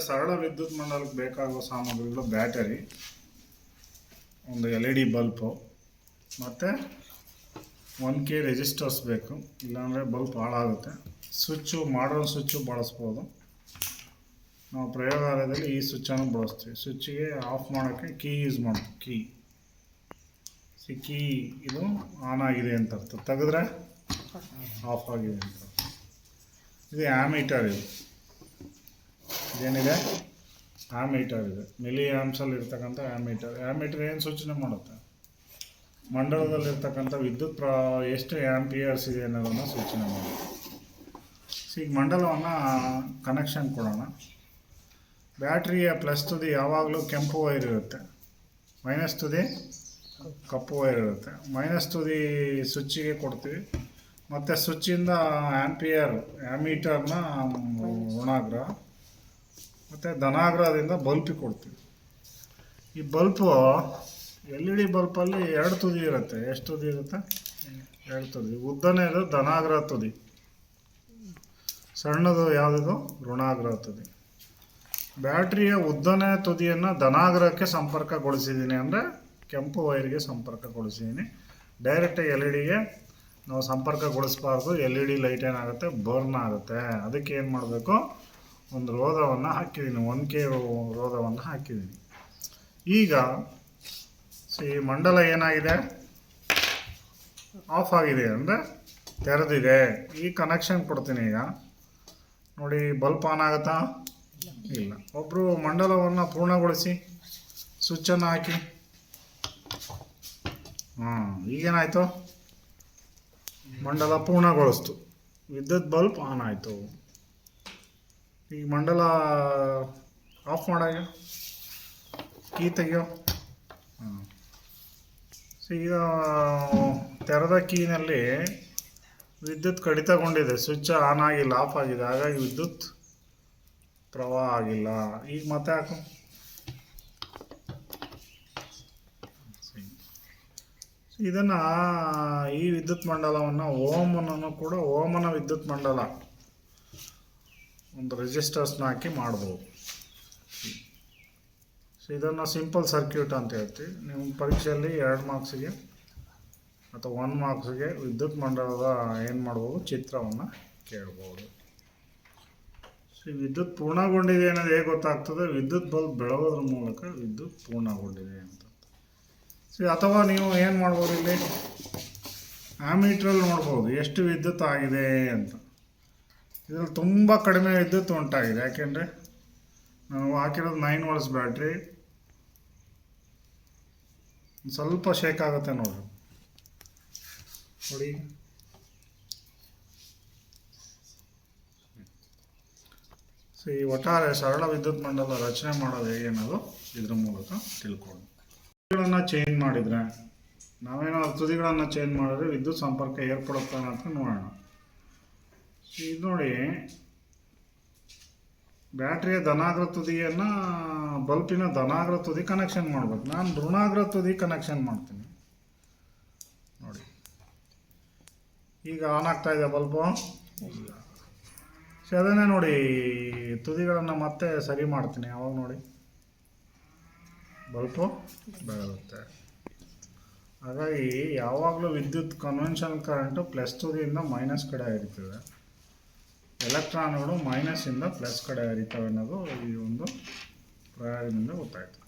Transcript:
ಸರಳ ವಿದ್ಯುತ್ ಮಂಡಲಕ್ಕೆ ಬೇಕಾಗುವ ಸಾಮಗ್ರಿಗಳು ಬ್ಯಾಟರಿ ಒಂದು ಎಲ್ ಇ ಡಿ ಬಲ್ಪು ಮತ್ತು ಒನ್ ಕೆ ರೆಜಿಸ್ಟರ್ಸ್ ಬೇಕು. ಇಲ್ಲಾಂದರೆ ಬಲ್ಪ್ ಹಾಳಾಗುತ್ತೆ. ಸ್ವಿಚ್ಚು ಮಾಡರ್ನ್ ಸ್ವಿಚ್ಚು ಬಳಸ್ಬೋದು. ನಾವು ಪ್ರಯೋಗಾಲಯದಲ್ಲಿ ಈ ಸ್ವಿಚ್ಚನ್ನು ಬಳಸ್ತೀವಿ. ಸ್ವಿಚ್ಚಿಗೆ ಆಫ್ ಮಾಡೋಕ್ಕೆ ಕೀ ಯೂಸ್ ಮಾಡ್ತೀವಿ ಕೀ. ಸಿ ಕೀ ಇದು ಆನ್ ಆಗಿದೆ ಅಂತ ಅರ್ಥ. ತೆಗೆದ್ರೆ ಆಫ್ ಆಗಿದೆ ಅಂತ. ಇದು ಆ್ಯಮೀಟರ್ ಇದು. ಇದೇನಿದೆ ಆಮೀಟರ್ ಇದೆ. ಮಿಲಿ ಆಮ್ಸಲ್ಲಿ ಇರ್ತಕ್ಕಂಥ ಆಮೀಟರ್ ಆಮೀಟರ್ ಏನು ಸೂಚನೆ ಮಾಡುತ್ತೆ? ಮಂಡಲದಲ್ಲಿರ್ತಕ್ಕಂಥ ವಿದ್ಯುತ್ ಪ್ರಾ, ಎಷ್ಟು ಆ್ಯಂಪಿಯರ್ಸ್ ಇದೆ ಅನ್ನೋದನ್ನು ಸೂಚನೆ ಮಾಡುತ್ತೆ. ಈಗ ಮಂಡಲವನ್ನು ಕನೆಕ್ಷನ್ ಕೊಡೋಣ. ಬ್ಯಾಟ್ರಿಯ ಪ್ಲಸ್ ತುದಿ ಯಾವಾಗಲೂ ಕೆಂಪು ವೈರ್ ಇರುತ್ತೆ. ಮೈನಸ್ ತುದಿ ಕಪ್ಪು ವೈರ್ ಇರುತ್ತೆ. ಮೈನಸ್ ತುದಿ ಸ್ವಿಚ್ಚಿಗೆ ಕೊಡ್ತೀವಿ. ಮತ್ತು ಸ್ವಿಚ್ಚಿಂದ ಆ್ಯಂಪಿಯರ್ ಆ್ಯಮೀಟರ್ನ ಋಣಾಗ್ರಹ ಮತ್ತು ಧನಾಗ್ರಹದಿಂದ ಬಲ್ಪಿ ಕೊಡ್ತೀವಿ. ಈ ಬಲ್ಪು ಎಲ್ ಇ ಡಿ ಬಲ್ಪಲ್ಲಿ ಎರಡು ತುದಿ ಇರುತ್ತೆ. ಎಷ್ಟು ತುದಿ ಇರುತ್ತೆ? ಎರಡು ತುದಿ. ಉದ್ದನೇದು ಧನಾಗ್ರಹ ತುದಿ. ಸಣ್ಣದು ಯಾವುದು ಋಣಾಗ್ರಹ ತುದಿ. ಬ್ಯಾಟ್ರಿಯ ಉದ್ದನೇ ತುದಿಯನ್ನು ಧನಾಗ್ರಹಕ್ಕೆ ಸಂಪರ್ಕಗೊಳಿಸಿದ್ದೀನಿ ಅಂದರೆ ಕೆಂಪು ವೈರ್ಗೆ ಸಂಪರ್ಕಗೊಳಿಸಿದ್ದೀನಿ ಡೈರೆಕ್ಟ್ ಎಲ್ ಇ ಡಿಗೆ ನಾವು ಸಂಪರ್ಕಗೊಳಿಸಬಾರ್ದು. ಎಲ್ ಇ ಡಿ ಲೈಟ್ ಏನಾಗುತ್ತೆ? ಬರ್ನ್ ಆಗುತ್ತೆ. ಅದಕ್ಕೆ ಏನು ಮಾಡಬೇಕು? ಒಂದು ರೋಧವನ್ನು ಹಾಕಿದ್ದೀನಿ, ಒನ್ ಕೆ ರೋಧವನ್ನು ಹಾಕಿದ್ದೀನಿ. ಈಗ ಈ ಮಂಡಲ ಏನಾಗಿದೆ? ಆಫ್ ಆಗಿದೆ ಅಂದರೆ ತೆರೆದಿದೆ. ಈ ಕನೆಕ್ಷನ್ ಕೊಡ್ತೀನಿ ಈಗ. ನೋಡಿ, ಬಲ್ಪ್ ಆನ್ ಆಗುತ್ತಾ? ಇಲ್ಲ. ಒಬ್ಬರು ಮಂಡಲವನ್ನು ಪೂರ್ಣಗೊಳಿಸಿ ಸ್ವಿಚ್ಚನ್ನು ಹಾಕಿ. ಹಾಂ, ಈಗೇನಾಯಿತು? ಮಂಡಲ ಪೂರ್ಣಗೊಳಿಸ್ತು. ವಿದ್ಯುತ್ ಬಲ್ಬ್ ಆನ್ ಆಯಿತು. ಈಗ ಮಂಡಲ ಆಫ್ ಮಾಡಾಗ ಕೀ ತೆಗಿಯೋ. ಈಗ ತೆರೆದ ಕೀನಲ್ಲಿ ವಿದ್ಯುತ್ ಕಡಿತಗೊಂಡಿದೆ. ಸ್ವಿಚ್ ಆನ್ ಆಗಿಲ್ಲ ಆಫ್ ಆಗಿದೆ. ಹಾಗಾಗಿ ವಿದ್ಯುತ್ ಪ್ರವಾಹ ಆಗಿಲ್ಲ. ಈಗ ಮತ್ತೆ ಹಾಕು. ಇದನ್ನು ಈ ವಿದ್ಯುತ್ ಮಂಡಲವನ್ನು ಓಮನನ್ನು ಕೂಡ ಓಮನ ವಿದ್ಯುತ್ ಮಂಡಲ ಒಂದು ರೆಜಿಸ್ಟರ್ಸ್ನ ಹಾಕಿ ಮಾಡ್ಬೋದು. ಸೊ ಇದನ್ನು ಸಿಂಪಲ್ ಸರ್ಕ್ಯೂಟ್ ಅಂತ ಹೇಳ್ತೀವಿ. ನಿಮ್ಮ ಪರೀಕ್ಷೆಯಲ್ಲಿ ಎರಡು ಮಾರ್ಕ್ಸಿಗೆ ಅಥವಾ ಒನ್ ಮಾರ್ಕ್ಸಿಗೆ ವಿದ್ಯುತ್ ಮಂಡಲದ ಏನು ಮಾಡ್ಬೋದು? ಚಿತ್ರವನ್ನು ಕೇಳ್ಬೋದು. ಸೊ ವಿದ್ಯುತ್ ಪೂರ್ಣಗೊಂಡಿದೆ ಅನ್ನೋದು ಹೇಗೆ ಗೊತ್ತಾಗ್ತದೆ? ವಿದ್ಯುತ್ ಬಲ್ಬ್ ಬೆಳಗೋದ್ರ ಮೂಲಕ ವಿದ್ಯುತ್ ಪೂರ್ಣಗೊಂಡಿದೆ ಅಂತ. ಸೊ ಅಥವಾ ನೀವು ಏನು ಮಾಡ್ಬೋದು ಇಲ್ಲಿ? ಆ ಮೀಟ್ರಲ್ಲಿ ನೋಡ್ಬೋದು. ಎಷ್ಟು ವಿದ್ಯುತ್ ಆಗಿದೆ ಅಂತ. ಇದರಲ್ಲಿ ತುಂಬ ಕಡಿಮೆ ವಿದ್ಯುತ್ ಉಂಟಾಗಿದೆ. ಯಾಕೆಂದರೆ ನಾವು ಹಾಕಿರೋದು ನೈನ್ ವರ್ಸ್ ಬ್ಯಾಟ್ರಿ. ಸ್ವಲ್ಪ ಶೇಕ್ ಆಗುತ್ತೆ ನೋಡಿ. ನೋಡಿ. ಸೊ, ಈ ಒಟ್ಟಾರೆ ಸರಳ ವಿದ್ಯುತ್ ಮಂಡಲ ರಚನೆ ಮಾಡೋದು ಹೇಗೆ ಅನ್ನೋದು ಇದ್ರ ಮೂಲಕ ತಿಳ್ಕೊಳ್ಳೋಣ. ತುದಿಗಳನ್ನು ಚೇಂಜ್ ಮಾಡಿದರೆ ನಾವೇನೋ ತುದಿಗಳನ್ನು ಚೇಂಜ್ ಮಾಡಿದ್ರೆ ವಿದ್ಯುತ್ ಸಂಪರ್ಕ ಏರ್ಪಡುತ್ತೆ ಅಂತ ನೋಡೋಣ. ಇದು ನೋಡಿ, ಬ್ಯಾಟ್ರಿಯ ಧನಾಗ್ರ ತುದಿಯನ್ನು ಬಲ್ಪಿನ ಧನಾಗ್ರ ತುದಿ ಕನೆಕ್ಷನ್ ಮಾಡ್ಬೇಕು. ನಾನು ಋಣಾಗ್ರ ತುದಿ ಕನೆಕ್ಷನ್ ಮಾಡ್ತೀನಿ. ನೋಡಿ. ಈಗ ಆನ್ ಆಗ್ತಾ ಇದೆ ಬಲ್ಬು. ಸೊ ಅದನ್ನೇ ನೋಡಿ, ತುದಿಗಳನ್ನು ಮತ್ತೆ ಸರಿ ಮಾಡ್ತೀನಿ. ಯಾವಾಗ ನೋಡಿ? ಬಲ್ಪು ಬೆಳಗುತ್ತೆ. ಹಾಗಾಗಿ ಯಾವಾಗಲೂ ವಿದ್ಯುತ್ ಕನ್ವೆನ್ಷನ್ ಕರೆಂಟು ಪ್ಲಸ್ ತುದಿಯಿಂದ ಮೈನಸ್ ಕಡೆ ಹರಿತದೆ. ಎಲೆಕ್ಟ್ರಾನ್ಗಳು ಇಂದ ಪ್ಲಸ್ ಕಡೆ ಹರಿತವೆ ಅನ್ನೋದು ಈ ಒಂದು ಪ್ರಯೋಗದಿಂದ ಗೊತ್ತಾಯ್ತು.